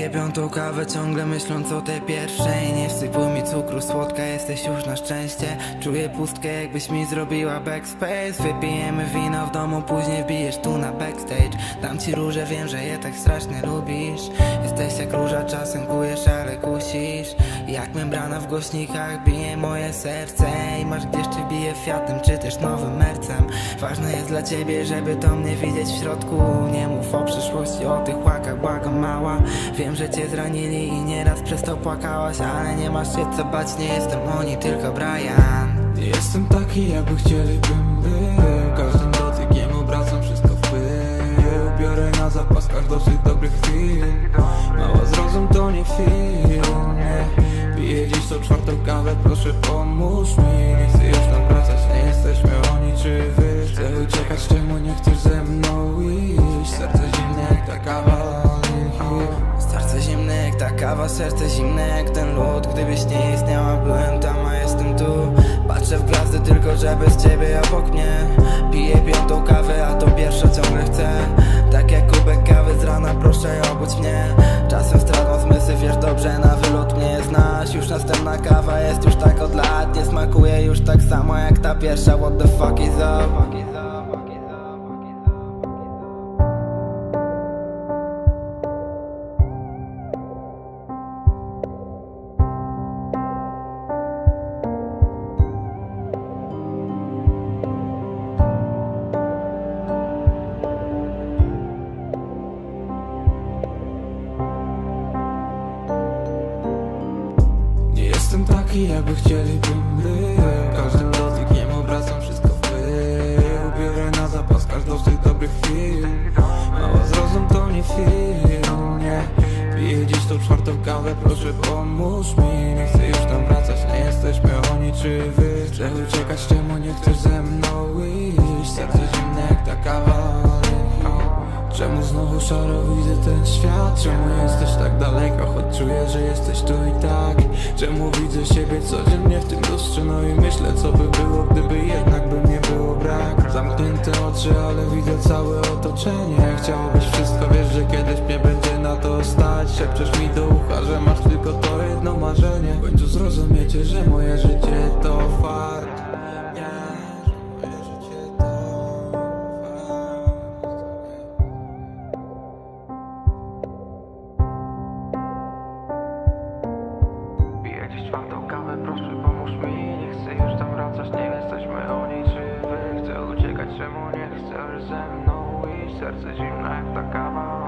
Piję piątą kawę ciągle myśląc o tej pierwszej. Nie wsypuj mi cukru, słodka jesteś już na szczęście. Czuję pustkę jakbyś mi zrobiła backspace. Wypijemy wino w domu, później wbijesz tu na backstage. Dam ci róże, wiem, że je tak strasznie lubisz. Jesteś jak róża, czasem kujesz, ale kusisz. Jak membrana w głośnikach bije moje serce. I masz gdzieś czy bije Fiatem, czy też nowym mercem. Ważne jest dla ciebie, żeby to mnie widzieć w środku. Nie mów o przyszłości, o tych łakach, błagam mała. Wiem, że cię zranili i nieraz przez to płakałaś Ale nie masz się co bać, nie jestem oni, tylko Brian. Jestem taki, jakby chcielibym był Każdym dotykiem obracam wszystko w pył. Biorę na zapas dosyć dobrych chwil. Mała zrozum to nie film, nie. Piję dziś tą czwartą kawę, proszę pomóż mi. Nie chcę już tam wracać, nie jesteśmy oni czy wy? Chcę uciekać, czemu nie chcesz ze mną iść? Serce zimne jak ta kawa Serce zimne jak ta kawa, serce zimne jak ten lód. Gdybyś nie istniała, byłem tam, a jestem tu. Patrzę w gwiazdy tylko, że bez ciebie obok mnie Piję piątą kawę, a to pierwsza ciągle chcę Tak jak kubek kawy z rana, proszę obudź mnie. Czasem stracą zmysły, wiesz dobrze, na wylot mnie znasz. Już następna kawa jest już tak od lat Nie smakuje już tak samo jak ta pierwsza. What the fuck is up? Taki, jakby chcielibym był Każdym dotykiem obracam wszystko w pył. Biorę na zapas każdą z tych dobrych chwil. Mała zrozum to nie film, nie Piję dziś tą czwartą kawę, proszę pomóż mi. Nie chcę już tam wracać, nie jesteśmy oni czy wy? Chcę uciekać, szaro widzę ten świat? Czemu jesteś tak daleko, choć czuję, że jesteś tu i tak? Czemu widzę siebie codziennie w tym lustrze? No i myślę, co by było, gdyby jednak by mnie było brak Zamknięte oczy, ale widzę całe otoczenie Chciałobyś wszystko, wiesz, że kiedyś mnie będzie na to stać Szepczesz mi do ucha, że masz tylko to jedno marzenie W końcu zrozumiecie, że moje życie to fakt czy wy Chcę